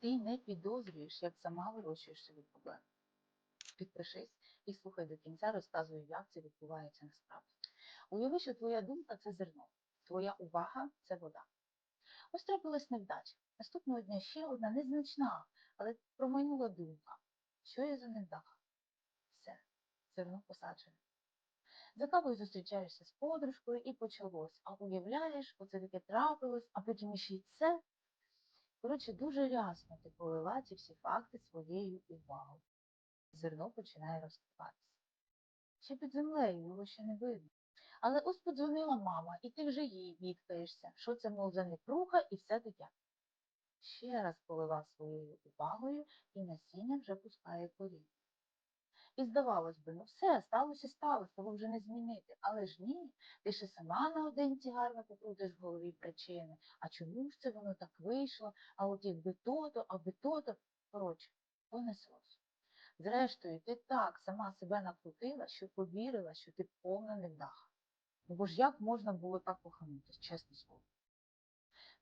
Ти не підозрюєш, як сама вирощуєш собі проблеми. Підпишись і слухай до кінця, розказую, як це відбувається насправді. Уяви, що твоя думка це зерно, твоя увага це вода. Ось трапилась невдача. Наступного дня ще одна незначна, але промайнула думка. Що я за невдаха? Все, зерно посаджене. За кавою зустрічаєшся з подружкою і почалось. А уявляєш, оце таке трапилось, а потім ще й це. Коротше, дуже рясно ти полила ці всі факти своєю увагою. Зерно починає розкриватися. Ще під землею його ще не видно. Але ось подзвонила мама, і ти вже їй відкаєшся, що це, мов за непруха і все таке. Ще раз полила своєю увагою і насіння вже пускає коріння. І здавалось би, ну все, сталося, сталося, того вже не змінити. Але ж ні, ти ще сама наодинці гарно покрутиш в голові причини. А чому ж це воно так вийшло? А от якби то-то, аби то-то. Коротше, понеслось. Зрештою, ти так сама себе накрутила, що повірила, що ти повна невдаха. Ну бо ж як можна було так поханутись, чесне слово.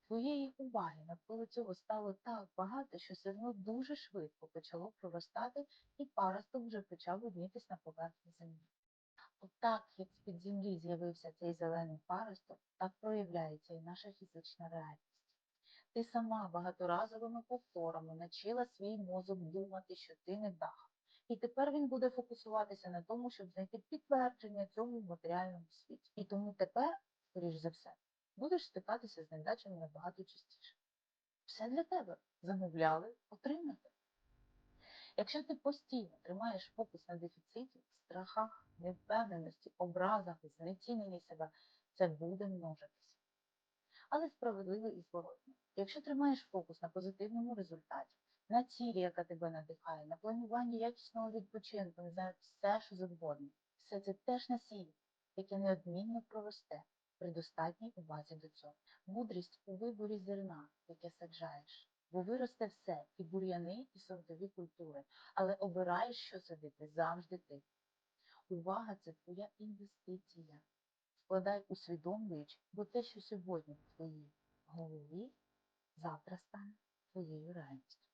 Твоєї уваги навколо цього стало так багато, що зерно дуже швидко почало проростати і паросток вже почав виднітись на поверхні землі. Отак, як з-під землі з'явився цей зелений паросток, так проявляється і наша фізична реальність. Ти сама багаторазовими повторами навчила свій мозок думати, що ти не дах. І тепер він буде фокусуватися на тому, щоб знайти підтвердження цьому матеріальному світі. І тому тепер, скоріш за все, будеш стикатися з невдачами набагато частіше. Все для тебе. Замовляли, отримати. Якщо ти постійно тримаєш фокус на дефіциті, страхах, невпевненості, образах і знеціненні себе, це буде множитися. Але справедливо і зворотно. Якщо тримаєш фокус на позитивному результаті, на цілі, яка тебе надихає, на плануванні якісного відпочинку, не знаю, все, що завгодно, все це теж насіння, яке неодмінно проросте при достатній увазі до цього. Мудрість у виборі зерна, яке саджаєш. Бо виросте все, і бур'яни, і сортові культури, але обираєш, що садити завжди ти. Увага це твоя інвестиція. Складай усвідомлюючи, бо те, що сьогодні в твоїй голові, завтра стане твоєю реальністю.